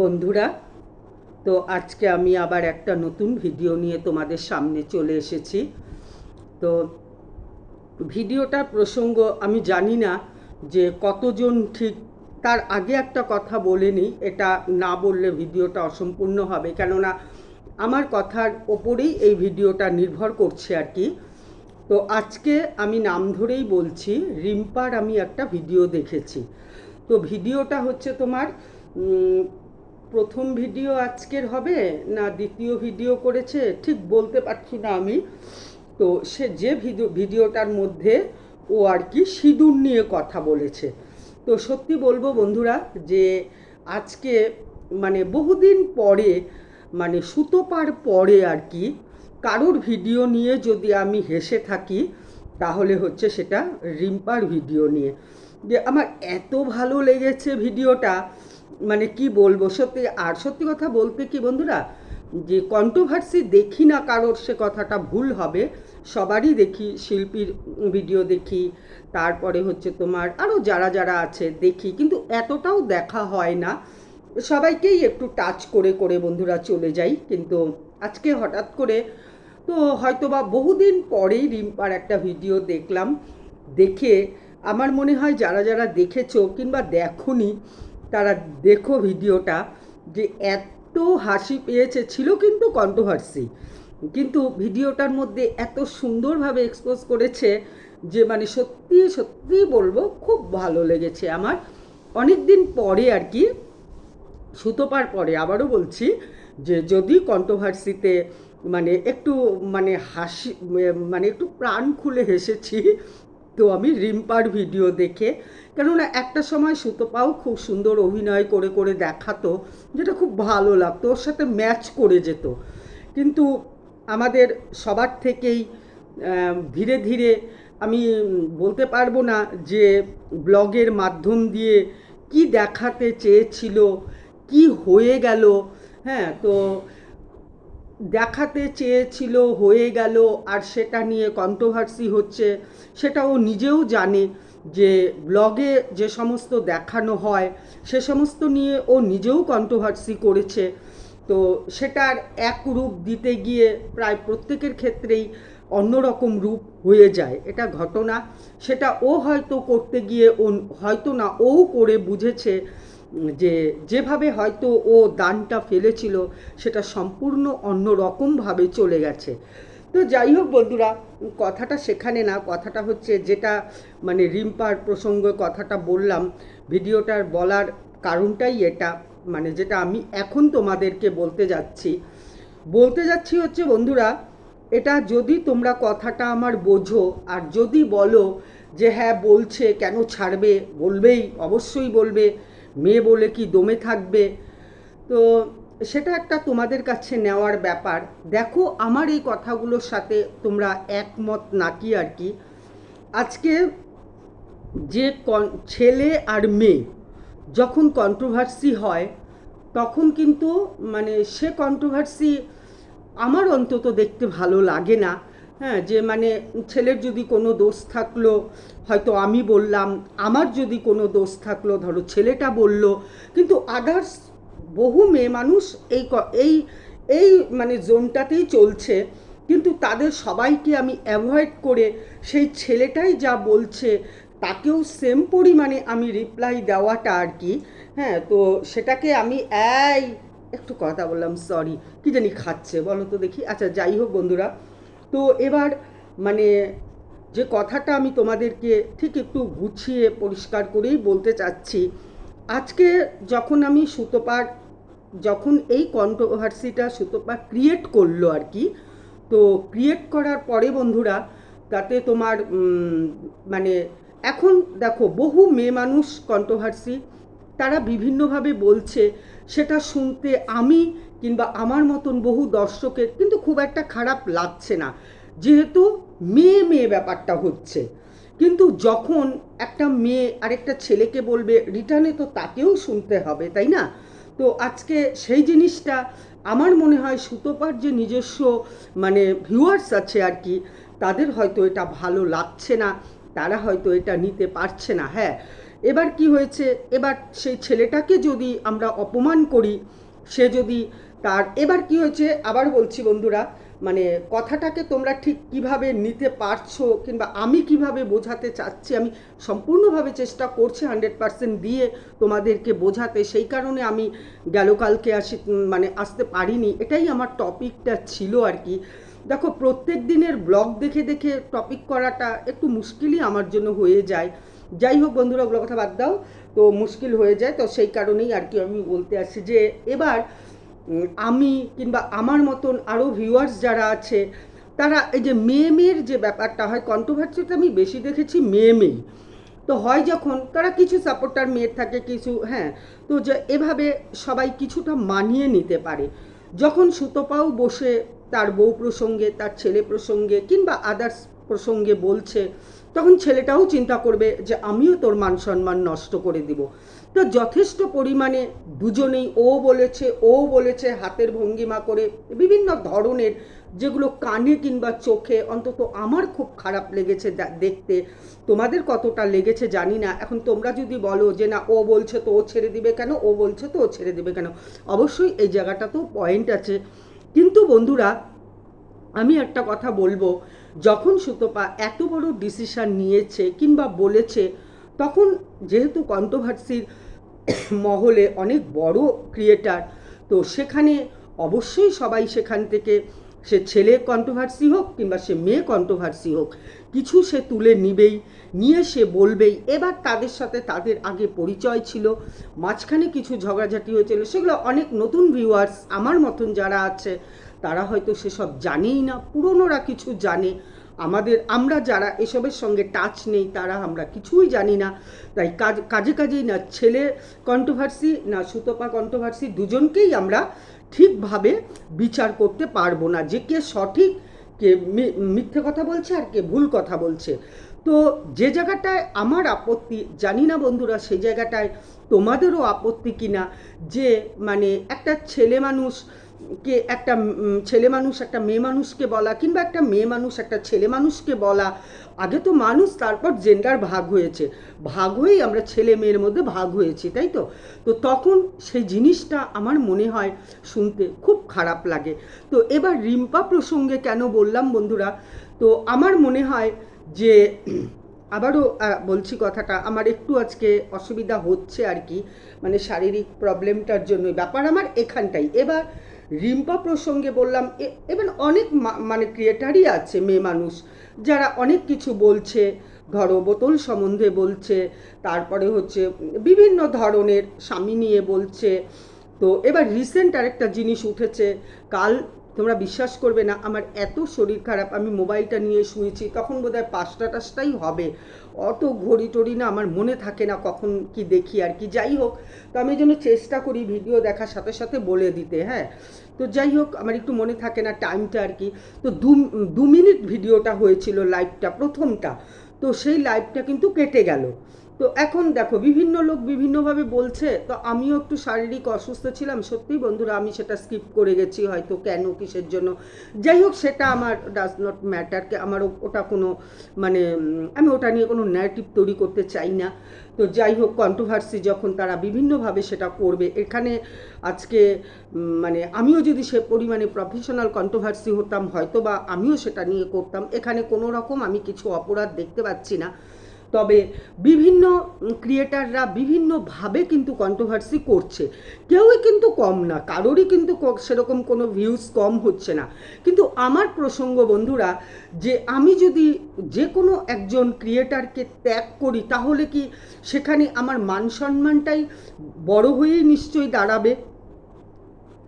বন্ধুরা, তো আজকে আমি আবার একটা নতুন ভিডিও নিয়ে তোমাদের সামনে চলে এসেছি। তো ভিডিওটার প্রসঙ্গ, আমি জানি না যে কতজন ঠিক, তার আগে একটা কথা বলে নিই, এটা না বললে ভিডিওটা অসম্পূর্ণ হবে। কেননা আমার কথার ওপরেই এই ভিডিওটা নির্ভর করছে আর কি। তো আজকে আমি নাম ধরেই বলছি, রিম্পার আমি একটা ভিডিও দেখেছি। তো ভিডিওটা হচ্ছে তোমার প্রথম ভিডিও আজকের হবে না দ্বিতীয় ভিডিও করেছে ঠিক বলতে পারছি না আমি। তো সে যে ভিডিও, ভিডিওটার মধ্যে ও আর কি সিঁদুর নিয়ে কথা বলেছে। তো সত্যি বলব বন্ধুরা যে আজকে মানে বহুদিন পরে মানে সুতোপার পরে আর কি কারোর ভিডিও নিয়ে যদি আমি হেসে থাকি, তাহলে হচ্ছে সেটা রিম্পার ভিডিও নিয়ে। যে আমার এত ভালো লেগেছে ভিডিওটা মানে কি বলব, সত্যি, আর সত্যি কথা বলতে কি বন্ধুরা, যে কন্ট্রোভার্সি দেখি না কারোর সে কথাটা ভুল হবে, সবারই দেখি, শিল্পীর ভিডিও দেখি, তারপরে হচ্ছে তোমার আরও যারা যারা আছে দেখি, কিন্তু এতটাও দেখা হয় না। সবাইকেই একটু টাচ করে করে বন্ধুরা চলে যাই, কিন্তু আজকে হঠাৎ করে তো হয়তোবা বহুদিন পরেই রিম্পার একটা ভিডিও দেখলাম, দেখে আমার মনে হয় যারা যারা দেখেছ কিংবা দেখোনি তারা দেখো ভিডিওটা যে এত হাসি পেয়েছে, ছিল কিন্তু কন্ট্রোভার্সি কিন্তু ভিডিওটার মধ্যে এত সুন্দরভাবে এক্সপোজ করেছে যে মানে সত্যি সত্যি বলব, খুব ভালো লেগেছে আমার। অনেক দিন পরে আর কি, সুতোপার পরে আবারও বলছি যে যদি কন্ট্রোভার্সিতে মানে একটু মানে হাসি মানে একটু প্রাণ খুলে হেসেছি তো আমি রিম্পার ভিডিও দেখে, কেননা একটা সময় সুতোপাও খুব সুন্দর অভিনয় করে করে দেখাতো, যেটা খুব ভালো লাগতো, ওর সাথে ম্যাচ করে যেত। কিন্তু আমাদের সবার থেকেই ধীরে ধীরে আমি বলতে পারব না যে ব্লগের মাধ্যম দিয়ে কি দেখাতে চেয়েছিল, কি হয়ে গেল হ্যাঁ তো দেখাতে চেয়েছিল, হয়ে গেল, আর সেটা নিয়ে কন্ট্রোভার্সি হচ্ছে সেটা ও নিজেও জানে যে ব্লগে যে সমস্ত দেখানো হয়, সে সমস্ত নিয়ে ও নিজেও কন্ট্রোভার্সি করেছে। তো সেটার এক রূপ দিতে গিয়ে প্রায় প্রত্যেকের ক্ষেত্রেই অন্যরকম রূপ হয়ে যায় এটা ঘটনা। সেটা ও হয়তো করতে গিয়ে ও, হয়তো না, ও করে বুঝেছে যে যেভাবে হয়তো ও দানটা ফেলেছিল, সেটা সম্পূর্ণ অন্য রকমভাবে চলে গেছে। তো যাই হোক বন্ধুরা, কথাটা সেখানে না, কথাটা হচ্ছে যেটা মানে রিম্পার প্রসঙ্গে কথাটা বললাম, ভিডিওটার বলার কারণটাই এটা। মানে যেটা আমি এখন তোমাদেরকে বলতে যাচ্ছি। বলতে যাচ্ছি হচ্ছে বন্ধুরা, এটা যদি তোমরা কথাটা আমার বোঝো আর যদি বলো যে হ্যাঁ বলছে, কেন ছাড়বে, বলবেই, অবশ্যই বলবে। মেয়ে বলে কি দমে থাকবে? তো সেটা একটা তোমাদের কাছে নেওয়ার ব্যাপার। দেখো আমার এই কথাগুলোর সাথে তোমরা একমত নাকি আর কি? আজকে যে ছেলে আর মেয়ে যখন কন্ট্রোভার্সি হয়, তখন কিন্তু মানে সে কন্ট্রোভার্সি আমার অন্তত দেখতে ভালো লাগে না। হ্যাঁ যে মানে ছেলের যদি কোনো দোষ থাকল, হয়তো আমি বললাম, আমার যদি কোনো দোষ থাকল, ধরো ছেলেটা বলল, কিন্তু আদার্স বহু মেয়ে মানুষ এই এই এই মানে জোনটাতেই চলছে, কিন্তু তাদের সবাইকে আমি অ্যাভয়েড করে সেই ছেলেটাই যা বলছে, তাকেও সেম পরিমাণে আমি রিপ্লাই দেওয়াটা আর কি হ্যাঁ তো সেটাকে আমি, এই, একটু কথা বললাম সরি কী জানি খাচ্ছে, বলো তো দেখি আচ্ছা যাই হোক বন্ধুরা তো এবার মানে যে কথাটা আমি তোমাদেরকে ঠিক একটু গুছিয়ে পরিষ্কার করেই বলতে চাচ্ছি, আজকে যখন আমি সুতোপার, যখন এই কন্ট্রোভার্সিটা সুতোপা ক্রিয়েট করল আর কি, তো ক্রিয়েট করার পরে বন্ধুরা, তাতে তোমার মানে এখন দেখো বহু মেয়ে মানুষ কন্ট্রোভার্সি তারা বিভিন্নভাবে বলছে, সেটা শুনতে আমি কিংবা আমার মতন বহু দর্শকের কিন্তু খুব একটা খারাপ লাগছে না। যেহেতু মেয়ে মেয়ে ব্যাপারটা হচ্ছে। কিন্তু যখন একটা মেয়ে আরেকটা ছেলেকে বলবে, রিটার্নে তো তাকেও শুনতে হবে তাই না? তো আজকে সেই জিনিসটা আমার মনে হয় সুতোপার যে নিজস্ব মানে ভিউয়ার্স আছে আর কি, তাদের হয়তো এটা ভালো লাগছে না। তারা হয়তো এটা নিতে পারছে না হ্যাঁ। এবার কি হয়েছে? এবার সেই ছেলেটাকে যদি আমরা অপমান করি, সে যদি তার এবার কি হয়েছে? আবার বলছি বন্ধুরা মানে কথাটাকে তোমরা ঠিক কীভাবে নিতে পারছ কিংবা আমি কীভাবে বোঝাতে চাচ্ছি, আমি সম্পূর্ণভাবে চেষ্টা করছি হান্ড্রেড পার্সেন্ট দিয়ে তোমাদেরকে বোঝাতে। সেই কারণে আমি গেল কালকে আসি মানে আসতে পারিনি। এটাই আমার টপিকটা ছিল আর কি। দেখো, প্রত্যেক দিনের ব্লগ দেখে দেখে টপিক করাটা একটু মুশকিলই আমার জন্য হয়ে যায়। যাই হোক বন্ধুরা, ওগুলো কথা বাদ দাও। তো মুশকিল হয়ে যায়। তো সেই কারণেই আর কি আমি বলতে আসছি যে, এবার আমি কিংবা আমার মতন আরও ভিউয়ার্স যারা আছে, তারা এই যে মেয়ে মেয়ের যে ব্যাপারটা হয় কন্ট্রোভার্সিটা আমি বেশি দেখেছি মেয়ে মেয়েই তো হয় যখন তারা কিছু সাপোর্টার মেয়ের থাকে, কিছু হ্যাঁ তো যে এভাবে সবাই কিছুটা মানিয়ে নিতে পারে। যখন সুতপাও বসে তার বউ প্রসঙ্গে, তার ছেলে প্রসঙ্গে কিংবা আদার্স প্রসঙ্গে বলছে, তখন ছেলেটাও চিন্তা করবে যে আমিও তোর মান সম্মান নষ্ট করে দিব। তো যথেষ্ট পরিমাণে দুজনেই ও বলেছে ও বলেছে হাতের ভঙ্গিমা করে বিভিন্ন ধরনের যেগুলো কানে কিংবা চোখে অন্তত আমার খুব খারাপ লেগেছে দেখতে। তোমাদের কতটা লেগেছে জানি না। এখন তোমরা যদি বলো যে না, ও বলছে তো ও ছেড়ে দিবে কেন, ও বলছে তো ও ছেড়ে দিবে কেন, অবশ্যই এই জায়গাটাতেও পয়েন্ট আছে। কিন্তু বন্ধুরা, আমি একটা কথা বলব যখন সুতপা এত বড় ডিসিশন নিয়েছে কিংবা বলেছে, তখন যেহেতু কন্ট্রোভার্সির মহলে অনেক বড় ক্রিয়েটার তো সেখানে অবশ্যই সবাই সেখান থেকে, সে ছেলে কন্ট্রোভার্সি হোক কিংবা সে মেয়ে কন্ট্রোভার্সি হোক, কিছু সে তুলে নিবেই, নিয়ে সে বলবেই। এবার তাদের সাথে তাদের আগে পরিচয় ছিল, মাঝখানে কিছু ঝগড়াঝাটি হয়েছিল, সেগুলো অনেক নতুন ভিউয়ার্স আমার মতন যারা আছে তারা হয়তো সেসব জানেই না, পুরনোরা কিছু জানে। আমাদের, আমরা যারা এসবের সঙ্গে টাচ নেই, তারা, আমরা কিছুই জানি না। তাই কাজ, কাজে কাজেই না, ছেলে কন্ট্রোভার্সি না সুতপা কন্ট্রোভার্সি দুজনকেই আমরা ঠিকভাবে বিচার করতে পারব না। যে কে সঠিক, কে মিথ্যে কথা বলছে আর কে ভুল কথা বলছে। তো যে জায়গাটায় আমার আপত্তি, জানি না বন্ধুরা সেই জায়গাটায় তোমাদেরও আপত্তি কিনা, যে মানে একটা ছেলে মানুষ কে একটা ছেলে মানুষ, একটা মেয়ে মানুষকে বলা, কিংবা একটা মেয়ে মানুষ, একটা ছেলে মানুষকে বলা, আগে তো মানুষ, তারপর জেন্ডার ভাগ হয়েছে। ভাগ হয়েই আমরা ছেলে মেয়ের মধ্যে ভাগ হয়েছি, তাই তো? তো তখন সেই জিনিসটা আমার মনে হয় শুনতে খুব খারাপ লাগে। তো এবার রিম্পা প্রসঙ্গে কেন বললাম বন্ধুরা? তো আমার মনে হয় যে আবারও বলছি কথাটা, আমার একটু আজকে অসুবিধা হচ্ছে আর কি মানে শারীরিক প্রবলেমটার জন্য ব্যাপার আমার এখানটাই। এবার রিম্পা প্রসঙ্গে বললাম এবং অনেক মানে ক্রিয়েটারই আছে, মেয়ে মানুষ। যারা অনেক কিছু বলছে, ধরো বোতল সম্বন্ধে বলছে, তারপরে হচ্ছে বিভিন্ন ধরনের স্বামী নিয়ে বলছে। তো এবার রিসেন্ট আরেকটা জিনিস উঠেছে, কাল তোমরা বিশ্বাস করবে না, আমার এত শরীর খারাপ, আমি মোবাইলটা নিয়ে শুয়েছি, তখন বোধহয় পাঁচটা টাচটাই হবে। অত ঘড়ি টড়ি না, আমার মনে থাকে না কখন কি দেখি আর কি। যাই হোক, তো আমি জন্য চেষ্টা করি ভিডিও দেখার সাথে সাথে বলে দিতে হ্যাঁ। তো যাই হোক, আমার একটু মনে থাকে না টাইমটা আর কি। তো দু দু মিনিট ভিডিওটা হয়েছিল লাইভটা, প্রথমটা। তো সেই লাইভটা কিন্তু কেটে গেল। তো এখন দেখো, বিভিন্ন লোক বিভিন্নভাবে বলছে, তো আমিও একটু শারীরিক অসুস্থ ছিলাম। সত্যিই বন্ধুরা, আমি সেটা স্কিপ করে গেছি হয়তো কেন, কিসের জন্য। যাই হোক, সেটা আমার ডাজ নট ম্যাটার আমার ওটা কোনো মানে আমি ওটা নিয়ে কোনো ন্যারেটিভ তৈরি করতে চাই না। তো যাই হোক কন্ট্রোভার্সি যখন তারা বিভিন্নভাবে সেটা করবে, এখানে আজকে মানে আমিও যদি সে পরিমাণে প্রফেশনাল কন্ট্রোভার্সি হতাম হয়তো বা আমিও সেটা নিয়ে করতাম। এখানে কোনো রকম আমি কিছু অপরাধ দেখতে পাচ্ছি না। তবে বিভিন্ন ক্রিয়েটাররা বিভিন্নভাবে কিন্তু কন্ট্রোভার্সি করছে। কেউই কিন্তু কম না, কারোরই কিন্তু সেরকম কোনো ভিউজ কম হচ্ছে না। কিন্তু আমার প্রসঙ্গ বন্ধুরা, যে আমি যদি যে কোনো একজন ক্রিয়েটারকে ত্যাগ করি, তাহলে কি সেখানে আমার মান সম্মানটাই বড় হয়েই নিশ্চয়ই দাঁড়াবে?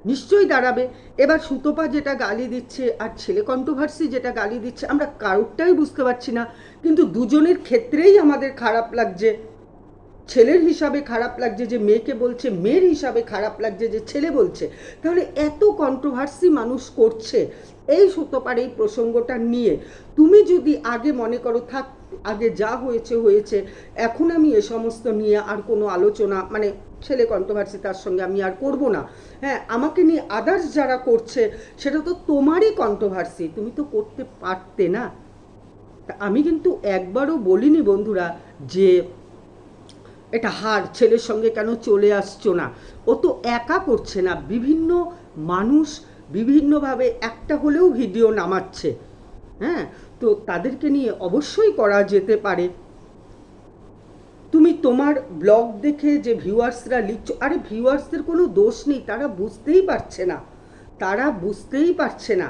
নিশ্চয়ই দাঁড়াবে। এবার সুতোপা যেটা গালি দিচ্ছে আর ছেলে কন্ট্রোভার্সি যেটা গালি দিচ্ছে, আমরা কারোরটাই বুঝতে পারছি না। কিন্তু দুজনের ক্ষেত্রেই আমাদের খারাপ লাগছে। ছেলের হিসাবে খারাপ লাগছে যে মেয়েকে বলছে, মেয়ের হিসাবে খারাপ লাগছে যে ছেলে বলছে। তাহলে এত কন্ট্রোভার্সি মানুষ করছে এই সুতোপার এই প্রসঙ্গটা নিয়ে। তুমি যদি আগে মনে করো, থাক, আগে যা হয়েছে হয়েছে, এখন আমি এ সমস্ত নিয়ে আর কোনো আলোচনা মানে ছেলে কন্ট্রোভার্সি তার সঙ্গে আমি আর করব না। হ্যাঁ আমাকে নিয়ে আদার্স যারা করছে, সেটা তো তোমারই কন্ট্রোভার্সি তুমি তো করতে পারতে না। আমি কিন্তু একবারও বলিনি বন্ধুরা যে এটা হার, ছেলের সঙ্গে কেন চলে আসছো না? ও তো একা করছে না, বিভিন্ন মানুষ বিভিন্নভাবে একটা হলেও ভিডিও নামাচ্ছে। হ্যাঁ তো তাদেরকে নিয়ে অবশ্যই করা যেতে পারে। তুমি তোমার ব্লগ দেখে যে ভিউয়ার্সরা লিখছো, আরে ভিউয়ার্সদের কোনো দোষ নেই, তারা বুঝতেই পারছে না। তারা বুঝতেই পারছে না।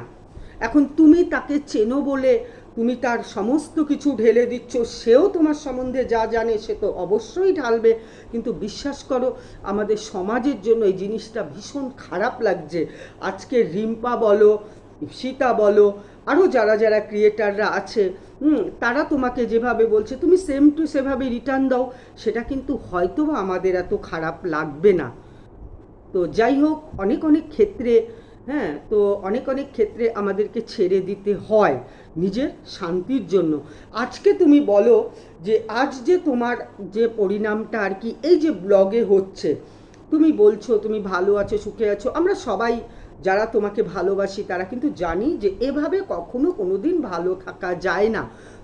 এখন তুমি তাকে চেনো বলে তুমি তার সমস্ত কিছু ঢেলে দিচ্ছ সেও তোমার সম্বন্ধে যা জানে সে তো অবশ্যই ঢালবে। কিন্তু বিশ্বাস করো আমাদের সমাজের জন্য এই জিনিসটা ভীষণ খারাপ লাগছে। আজকে রিম্পা বলো সীতা বলো আরও যারা যারা ক্রিয়েটাররা আছে হুম, তারা তোমাকে যেভাবে বলছে তুমি সেম টু সেভাবে রিটার্ন দাও সেটা কিন্তু হয়তো আমাদের এত খারাপ লাগবে না। তো যাই হোক অনেক অনেক ক্ষেত্রে হ্যাঁ তো অনেক অনেক ক্ষেত্রে আমাদেরকে ছেড়ে দিতে হয় নিজের শান্তির জন্য। আজকে তুমি বলো যে, আজ যে তোমার যে পরিণামটা আর কি, এই যে ব্লগে হচ্ছে, তুমি বলছো তুমি ভালো আছো, সুখে আছো, আমরা সবাই যারা তোমাকে ভালোবাসি তারা কিন্তু জানি যে, এভাবে কখনো কোনোদিন ভালো থাকা যায় না।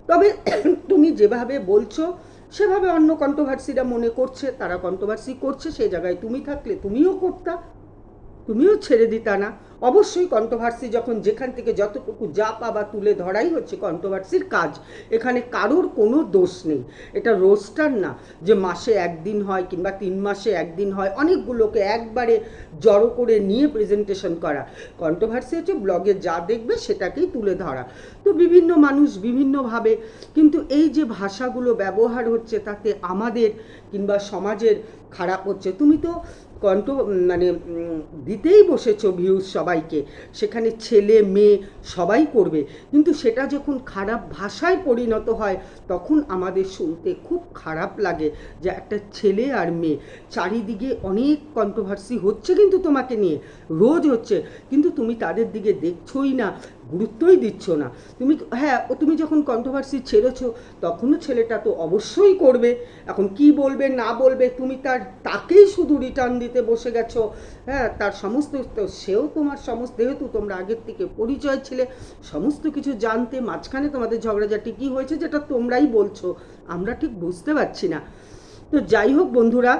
তবে তুমি যেভাবে বলছো, সেভাবে অন্য কন্ট্রোভার্সিরা মনে করছে, তারা কন্ট্রোভার্সি করছে সেই জায়গায় তুমি থাকলে তুমিও করতা, তুমিও ছেড়ে দিতা না। অবশ্যই কন্ট্রোভার্সি যখন যেখান থেকে যতটুকু যা পাবা তুলে ধরাই হচ্ছে কন্ট্রোভার্সির কাজ। এখানে কারোর কোনো দোষ নেই। এটা রোস্টার না যে মাসে একদিন হয় কিংবা তিন মাসে একদিন হয়। অনেকগুলোকে একবারে জড়ো করে নিয়ে প্রেজেন্টেশন করা। কন্ট্রোভার্সি হচ্ছে ব্লগে যা দেখবে সেটাকেই তুলে ধরা। তো বিভিন্ন মানুষ বিভিন্নভাবে কিন্তু এই যে ভাষাগুলো ব্যবহার হচ্ছে তাতে আমাদের কিংবা সমাজের খারাপ হচ্ছে। তুমি তো কন্ট মানে দিতেই বসেছো ভিউজ সবাইকে। সেখানে ছেলে, মেয়ে সবাই করবে। কিন্তু সেটা যখন খারাপ ভাষায় পরিণত হয়, তখন আমাদের শুনতে খুব খারাপ লাগে যে একটা ছেলে আর মেয়ে। চারিদিকে অনেক কন্ট্রোভার্সি হচ্ছে কিন্তু তোমাকে নিয়ে। রোজ হচ্ছে। কিন্তু তুমি তাদের দিকে দেখছোই না। গুরুত্বই দিচ্ছ না। তুমি হ্যাঁ ও তুমি যখন কন্ট্রোভার্সি ছেড়েছো, তখনও ছেলেটা তো অবশ্যই করবে। এখন কি বলবে, না বলবে, তুমি তার, তাকেই শুধু রিটার্ন দিতে বসে গেছো। হ্যাঁ তার সমস্ত সেও তোমার সমস্ত, যেহেতু তোমরা আগের থেকে পরিচয় ছিলে, সমস্ত কিছু জানতে মাঝখানে তোমাদের ঝগড়াঝাটি কী হয়েছে যেটা তোমরাই বলছো, আমরা ঠিক বুঝতে পারছি না। তো যাই হোক বন্ধুরা,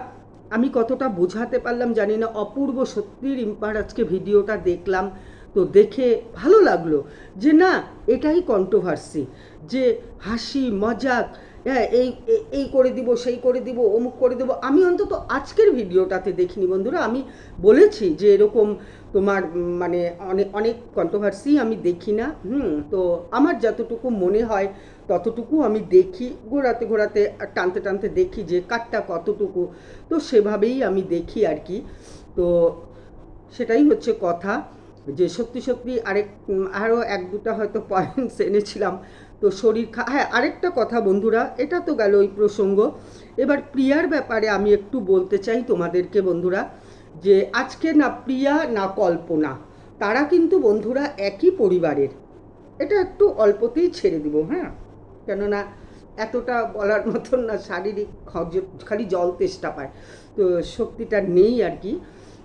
আমি কতটা বোঝাতে পারলাম জানি না, অপূর্ব সত্যি রিম্পার আজকে ভিডিওটা দেখলাম। তো দেখে ভালো লাগল যে না, এটাই কন্ট্রোভার্সি যে হাসি, মজাক হ্যাঁ এই এই করে দিব, সেই করে দিব, অমুক করে দেব। আমি অন্তত আজকের ভিডিওটাতে দেখিনি বন্ধুরা। আমি বলেছি যে এরকম তোমার মানে অনেক অনেক কন্ট্রোভার্সি আমি দেখি না, হুম, তো আমার যতটুকু মনে হয় ততটুকু আমি দেখি, ঘোরাতে ঘোরাতে, টানতে টানতে দেখি যে কাঠটা কতটুকু, তো সেভাবেই আমি দেখি আর কি। তো সেটাই হচ্ছে কথা। যে সত্যি সত্যি আরেক আরও এক দুটা হয়তো পয়েন্টস এনেছিলাম। তো শরীর খা হ্যাঁ আরেকটা কথা বন্ধুরা, এটা তো গেল ওই প্রসঙ্গ। এবার প্রিয়ার ব্যাপারে আমি একটু বলতে চাই তোমাদেরকে বন্ধুরা, যে আজকে না প্রিয়া, না কল্পনা, তারা কিন্তু বন্ধুরা একই পরিবারের। এটা একটু অল্পতেই ছেড়ে দিব হ্যাঁ? কেননা এতটা বলার মতন না, শারীরিক খালি জল তেষ্টা পায়। তো শক্তিটা নেই আর কি।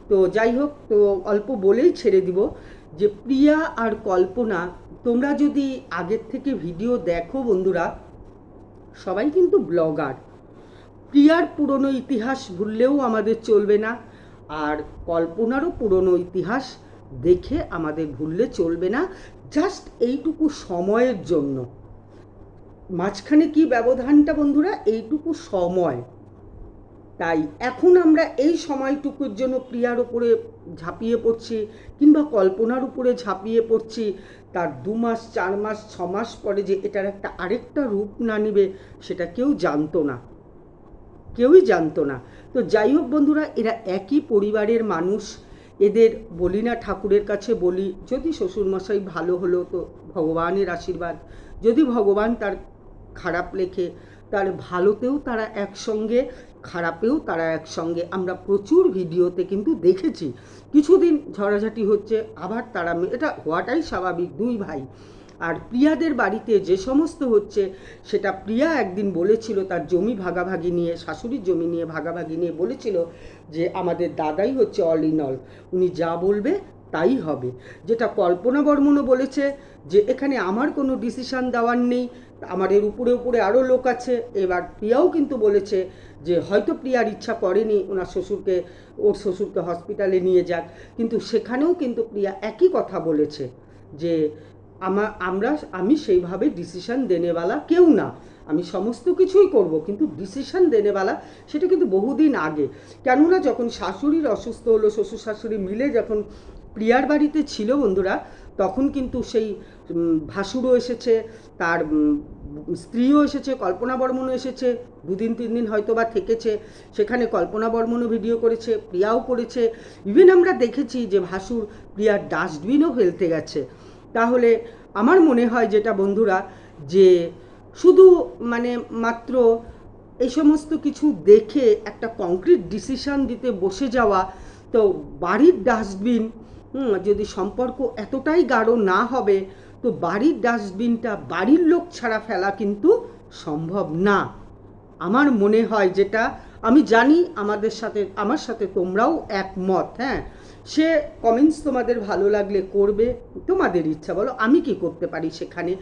তো যাই হোক, তো অল্প বলেই ছেড়ে দিব যে প্রিয়া আর কল্পনা, তোমরা যদি আগের থেকে ভিডিও দেখো বন্ধুরা, সবাই কিন্তু ব্লগার। প্রিয়ার পুরনো ইতিহাস ভুললেও আমাদের চলবে না, আর কল্পনারও পুরনো ইতিহাস দেখে আমাদের ভুললে চলবে না, জাস্ট এইটুকু সময়ের জন্য। মাঝখানে কি ব্যবধানটা বন্ধুরা? এইটুকু সময়। তাই এখন আমরা এই সময়টুকুর জন্য প্রিয়ার উপরে ঝাঁপিয়ে পড়ছি কিংবা কল্পনার উপরে ঝাঁপিয়ে পড়ছি। তার দু মাস, চার মাস, ছ মাস পরে যে এটার একটা আরেকটা রূপ না নিবে, সেটা কেউ জানতো না। কেউই জানতো না। তো যাই হোক বন্ধুরা, এরা একই পরিবারের মানুষ। এদের বলি না ঠাকুরের কাছে বলি, যদি শ্বশুরমশাই ভালো হলো তো ভগবানের আশীর্বাদ। যদি ভগবান তার খারাপ লেখে, তার ভালোতেও তারা একসঙ্গে খারাপেও তারা একসঙ্গে। আমরা প্রচুর ভিডিওতে কিন্তু দেখেছি। কিছুদিন ঝড়াঝাটি হচ্ছে, আবার তারা এটা হওয়াটাই স্বাভাবিক, দুই ভাই। আর প্রিয়াদের বাড়িতে যে সমস্ত হচ্ছে, সেটা প্রিয়া একদিন বলেছিল, তার জমি ভাগাভাগি নিয়ে, শাশুড়ির জমি নিয়ে ভাগাভাগি নিয়ে বলেছিল যে, আমাদের দাদাই হচ্ছে অল ইন অল উনি যা বলবে, তাই হবে। যেটা কল্পনা বর্মনও বলেছে যে, এখানে আমার কোনো ডিসিশন দেওয়ার নেই। আমাদের উপরে উপরে আরও লোক আছে। এবার প্রিয়াও কিন্তু বলেছে যে হয়তো প্রিয়ার ইচ্ছা করেনি ওনার শ্বশুরকে, ওর শ্বশুরকে হসপিটালে নিয়ে যাক। কিন্তু সেখানেও কিন্তু প্রিয়া একই কথা বলেছে যে আমা আমরা আমি সেইভাবে ডিসিশন দেনেওয়ালা কেউ না। আমি সমস্ত কিছুই করব, কিন্তু ডিসিশন দেনেওয়ালা সেটা কিন্তু বহুদিন আগে। কেননা যখন শাশুড়ির অসুস্থ হলো শ্বশুর শাশুড়ি মিলে যখন প্রিয়ার বাড়িতে ছিল বন্ধুরা তখন কিন্তু সেই ভাসুরও এসেছে, তার স্ত্রীও এসেছে, কল্পনা বর্মনও এসেছে, দুদিন তিন দিন হয়তো বা থেকেছে, সেখানে কল্পনা বর্মনও ভিডিও করেছে, প্রিয়াও করেছে। ইভেন আমরা দেখেছি যে ভাসুর প্রিয়ার ডাস্টবিনও ফেলতে গেছে। তাহলে আমার মনে হয় যেটা বন্ধুরা, যে শুধু মানে মাত্র এই সমস্ত কিছু দেখে একটা কংক্রিট ডিসিশন দিতে বসে যাওয়া, তো বাড়ির ডাস্টবিন যদি সম্পর্ক এতটাই গাঢ় না হবে, তো বাড়ির ডাস্টবিনটা বাড়ির লোক ছাড়া ফেলা কিন্তু সম্ভব না। আমার মনে হয় যেটা, আমি জানি আমাদের সাথে, আমার সাথে তোমরাও একমত হ্যাঁ? সে কমেন্টস তোমাদের ভালো লাগলে করবে, তোমাদের ইচ্ছা, বলো আমি কি করতে পারি সেখানে?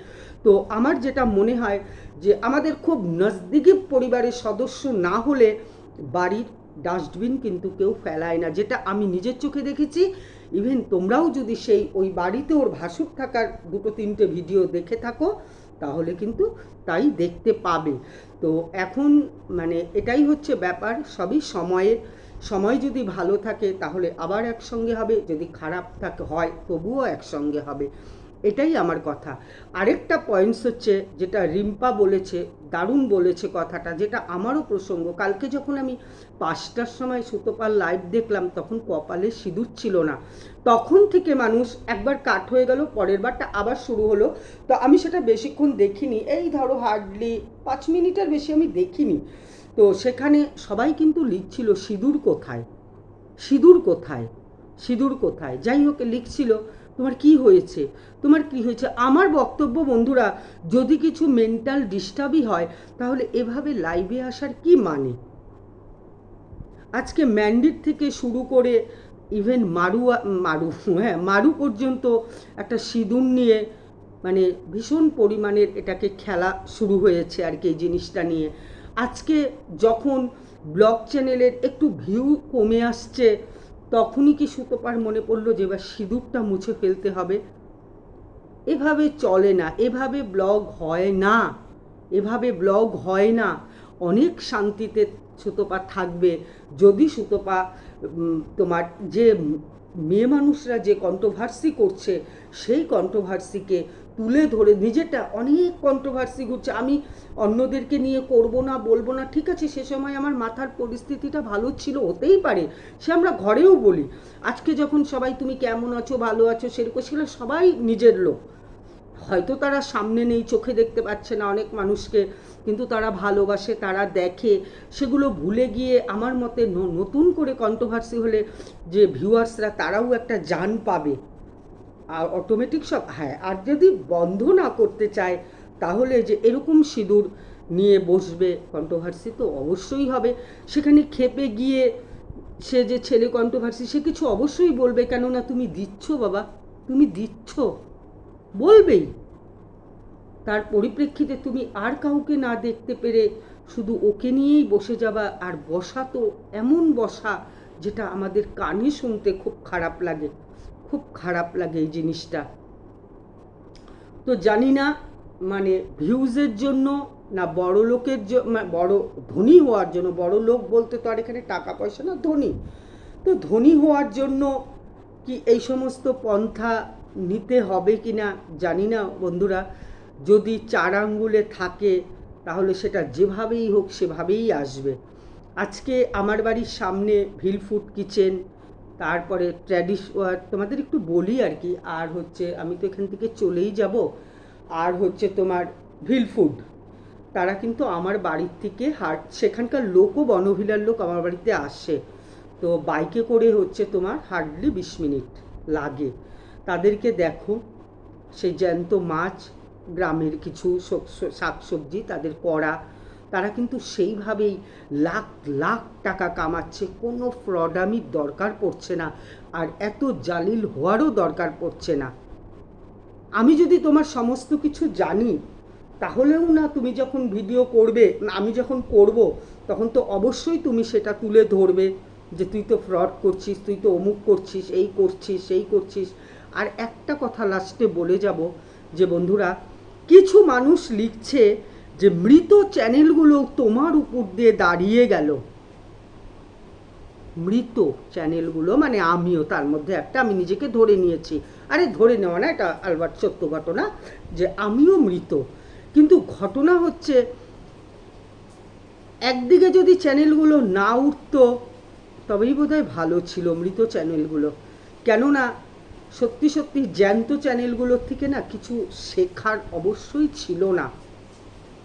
তো আমার যেটা মনে হয় যে আমাদের খুব নজদিকি পরিবারের সদস্য না হলে বাড়ির ডাস্টবিন কিন্তু কেউ ফেলায় না, যেটা আমি নিজের চোখে দেখেছি। ইভেন তোমরাও যদি সেই ওই বাড়িতে ওর ভাসুর থাকার দুটো তিনটে ভিডিও দেখে থাকো, তাহলে কিন্তু তাই দেখতে পাবে। তো এখন মানে এটাই হচ্ছে ব্যাপার, সবই সময়ের। সময় যদি ভালো থাকে তাহলে আবার একসঙ্গে হবে, যদি খারাপ থাকে, হয়, তবুও একসঙ্গে হবে। এটাই আমার কথা। আরেকটা পয়েন্টস হচ্ছে যেটা রিম্পা বলেছে, দারুণ বলেছে কথাটা, যেটা আমারও প্রসঙ্গ। কালকে যখন আমি পাঁচটার সময় সুতোপাল লাইভ দেখলাম, তখন কপালে সিঁদুর ছিল না। তখন থেকে মানুষ একবার কাট হয়ে গেল, পরের বারটা আবার শুরু হলো। তো আমি সেটা বেশিক্ষণ দেখিনি। এই ধরো হার্ডলি পাঁচ মিনিটের বেশি আমি দেখিনি। তো সেখানে সবাই কিন্তু লিখছিল, সিঁদুর কোথায়? সিঁদুর কোথায়? সিঁদুর কোথায়? যাই হোক, লিখছিল। তোমার কি হয়েছে? তোমার কি হয়েছে? আমার বক্তব্য বন্ধুরা, যদি কিছু মেন্টাল ডিস্টার্বই হয়, তাহলে এভাবে লাইভে আসার কি মানে? আজকে ম্যান্ডিট থেকে শুরু করে ইভেন মারু মারু হ্যাঁ মারু পর্যন্ত একটা সিঁদুর নিয়ে মানে ভীষণ পরিমাণের এটাকে খেলা শুরু হয়েছে আর কি এই জিনিসটা নিয়ে। আজকে যখন ব্লগ চ্যানেলের একটু ভিউ কমে আসছে তখনই কি সুতোপার মনে পড়ল যে এবার সিঁদুরটা মুছে ফেলতে হবে? এভাবে চলে না, এভাবে ব্লগ হয় না, এভাবে ব্লগ হয় না। অনেক শান্তিতে সুতোপা থাকবে। যদি সুতপা তোমার যে মেয়ে মানুষরা যে কন্ট্রোভার্সি করছে, সেই কন্ট্রোভার্সিকে তুলে ধরে নিজেটা অনেক কন্ট্রোভার্সি ঘুরছে। আমি অন্যদেরকে নিয়ে করব না, বলব না, ঠিক আছে, সে সময় আমার মাথার পরিস্থিতিটা ভালো ছিল, হতেই পারে, সে আমরা ঘরেও বলি। আজকে যখন সবাই, তুমি কেমন আছো, ভালো আছো? সেরকম, সেগুলো সবাই নিজের লোক। হয়তো তারা সামনে নেই, চোখে দেখতে পাচ্ছে না অনেক মানুষকে, কিন্তু তারা ভালোবাসে, তারা দেখে। সেগুলো ভুলে গিয়ে আমার মতে নতুন করে কন্ট্রোভার্সি হলে যে ভিউয়ার্সরা তারাও একটা জান পাবে। আর অটোমেটিক সব হ্যাঁ আর যদি বন্ধ না করতে চায়, তাহলে যে এরকম সিঁদুর নিয়ে বসবে কন্ট্রোভার্সি তো অবশ্যই হবে। সেখানে খেপে গিয়ে সে যে ছেলে কন্ট্রোভার্সি সে কিছু অবশ্যই বলবে, কেননা তুমি দিচ্ছ বাবা, তুমি দিচ্ছ, বলবেই। তার পরিপ্রেক্ষিতে তুমি আর কাউকে না দেখতে পেরে শুধু ওকে নিয়েই বসে যাবা, আর বসা তো এমন বসা, যেটা আমাদের কানে শুনতে খুব খারাপ লাগে। খুব খারাপ লাগে এই জিনিসটা। তো জানি না মানে ভিউজের জন্য না বড় লোকের বড় ধনী হওয়ার জন্য, বড় লোক বলতে তো আর এখানে টাকা পয়সা না, ধনী। তো ধনী হওয়ার জন্য কি এই সমস্ত পন্থা নিতে হবে কি না জানি না বন্ধুরা। যদি চার আঙ্গুলে থাকে, তাহলে সেটা যেভাবেই হোক সেভাবেই আসবে। আজকে আমার বাড়ির সামনে ভিল ফুড কিচেন তারপরে ট্র্যাডিশ তোমাদের একটু বলি আর কি, আর হচ্ছে আমি তো এখান থেকে চলেই যাব, আর হচ্ছে তোমার ভিল ফুড তারা কিন্তু আমার বাড়ির থেকে হাট, সেখানকার লোকও বনভিলার লোক আমার বাড়িতে আসে। তো বাইকে করে হচ্ছে তোমার হার্ডলি বিশ মিনিট লাগে। তাদেরকে দেখো, সেই জ্যান্ত মাছ, গ্রামের কিছু শাক সবজি তাদের করা তারা কিন্তু সেইভাবেই লাখ লাখ টাকা কামাচ্ছে। কোনো ফ্রডামির দরকার পড়ছে না আর এত জালিল হওয়ারও দরকার পড়ছে না। আমি যদি তোমার সমস্ত কিছু জানি, তাহলেও না তুমি যখন ভিডিও করবে, আমি যখন করব, তখন তো অবশ্যই তুমি সেটা তুলে ধরবে যে তুই তো ফ্রড করছিস, তুই তো অমুক করছিস, এই করছিস, সেই করছিস। আর একটা কথা লাস্টে বলে যাব যে বন্ধুরা, কিছু মানুষ লিখছে যে মৃত চ্যানেলগুলো তোমার উপর দিয়ে দাঁড়িয়ে গেল। মৃত চ্যানেলগুলো মানে আমিও, তার মধ্যে একটা আমি নিজেকে ধরে নিয়েছি। আরে ধরে নেওয়া না, এটা আলবাট সত্য ঘটনা যে আমিও মৃত। কিন্তু ঘটনা হচ্ছে, একদিকে যদি চ্যানেলগুলো না উঠতো, তবেই বোধহয় ভালো ছিল মৃত চ্যানেলগুলো। কেননা সত্যি সত্যি জ্যান্ত চ্যানেলগুলোর থেকে না কিছু শেখার অবশ্যই ছিল না।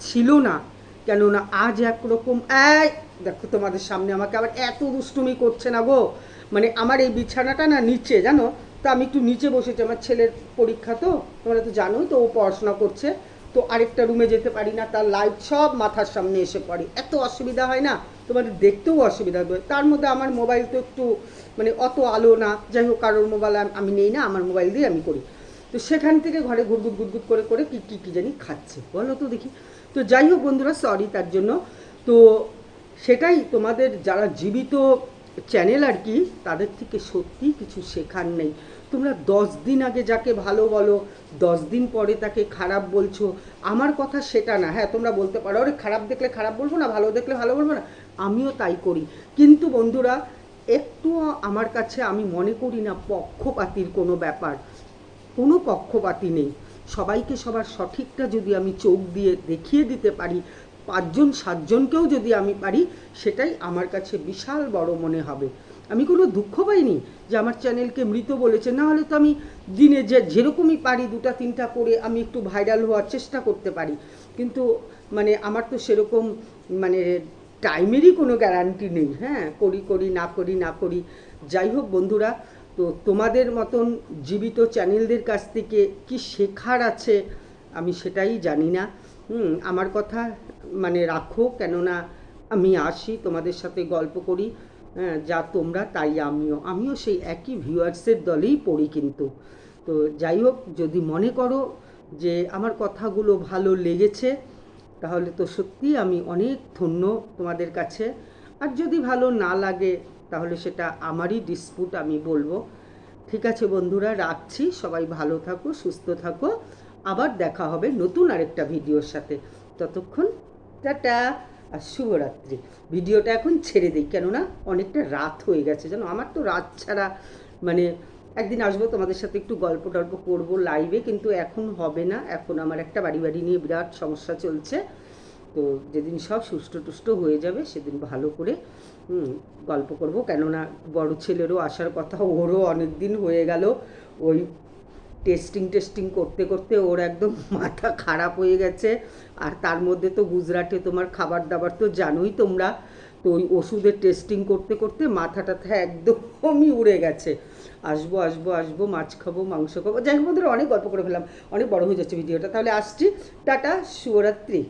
ছিল না। কেননা আজ একরকম, এই দেখো তোমাদের সামনে আমাকে আবার এত দুষ্টুমি করছে না গো। মানে আমার এই বিছানাটা না নিচে, জানো? তো আমি একটু নিচে বসেছি, আমার ছেলের পরীক্ষা তো, তোমরা তো জানোই তো ও পড়াশোনা করছে। তো আরেকটা রুমে যেতে পারি না, তার লাইট সব মাথার সামনে এসে পড়ে। এত অসুবিধা হয় না? তোমাদের দেখতেও অসুবিধা হবে তার মধ্যে আমার মোবাইল তো একটু মানে অত আলো না। যাই হোক, কারোর মোবাইল আমি নেই না, আমার মোবাইল দিয়ে আমি করি। তো সেখান থেকে ঘরে ঘুরগুট গুটগুট করে করে কী কী কী জানি খাচ্ছে। বলো তো দেখি। তো যাই হোক বন্ধুরা সরি তার জন্য। তো সেটাই তোমাদের যারা জীবিত চ্যানেল আর কি, তাদের থেকে সত্যি কিছু শেখার নেই। তোমরা দশ দিন আগে যাকে ভালো বলো, দশ দিন পরে তাকে খারাপ বলছো, আমার কথা সেটা না। হ্যাঁ তোমরা বলতে পারো, আরে খারাপ দেখলে খারাপ বলব না, ভালো দেখলে ভালো বলব না। আমিও তাই করি। কিন্তু বন্ধুরা, একটু আমার কাছে আমি মনে করি না পক্ষপাতির কোনো ব্যাপার। কোনো পক্ষপাতি নেই। সবাইকে সবার সঠিকটা যদি আমি চোখ দিয়ে দেখিয়ে দিতে পারি, পাঁচজন, সাতজনকেও যদি আমি পারি, সেটাই আমার কাছে বিশাল বড় মনে হবে। আমি কোনো দুঃখ পাইনি যে আমার চ্যানেলকে মৃত বলেছে। না হলে তো আমি দিনে যে যেরকমই পারি, দুটা, তিনটা করে আমি একটু ভাইরাল হওয়ার চেষ্টা করতে পারি। কিন্তু মানে আমার তো সেরকম মানে টাইমেরই কোনো গ্যারান্টি নেই। হ্যাঁ করি করি, না করি না করি। যাই হোক বন্ধুরা তো তোমাদের মতন জীবিত চ্যানেলদের কাছ থেকে কি শেখার আছে? আমি সেটাই জানি না। আমার কথা মানে রাখো, কেননা আমি আসি, তোমাদের সাথে গল্প করি। হ্যাঁ যা তোমরা, তাই আমিও। আমিও সেই একই ভিউয়ার্সের দলেই পড়ি কিন্তু। তো যাই হোক, যদি মনে করো যে আমার কথাগুলো ভালো লেগেছে, তাহলে তো সত্যিই আমি অনেক ধন্য তোমাদের কাছে। আর যদি ভালো না লাগে তাহলে সেটা আমারই ডিসপুট আমি বলব। ঠিক আছে বন্ধুরা, রাখছি। সবাই ভালো থাকো, সুস্থ থাকো। আবার দেখা হবে নতুন আরেকটা ভিডিওর সাথে। ততক্ষণ টাটা আর শুভরাত্রি। ভিডিওটা এখন ছেড়ে দিই, কেননা অনেকটা রাত হয়ে গেছে। জানো, আমার তো রাত ছাড়া মানে একদিন আসব, তোমাদের সাথে একটু গল্প টল্প করব লাইভে কিন্তু এখন হবে না। এখন আমার একটা বাড়ি বাড়ি নিয়ে বিরাট সমস্যা চলছে। তো যেদিন সব সুষ্ঠু টুষ্ট হয়ে যাবে, সেদিন ভালো করে গল্প করব। কেননা বড় ছেলেরও আসার কথা, ওরও অনেক দিন হয়ে গেল। ওই টেস্টিং টেস্টিং করতে করতে ওর একদম মাথা খারাপ হয়ে গেছে। আর তার মধ্যে তো গুজরাটে তোমার খাবার দাবার তো জানোই তোমরা। তো ওই ওষুধের টেস্টিং করতে করতে মাথা টাথা একদমই উড়ে গেছে। আসব আসব আসব, মাছ খাব, মাংস খাব। যাই হোক অনেক গল্প করে ফেললাম। অনেক বড় হয়ে যাচ্ছে ভিডিওটা। তাহলে আসছি। টাটা, শুভরাত্রি।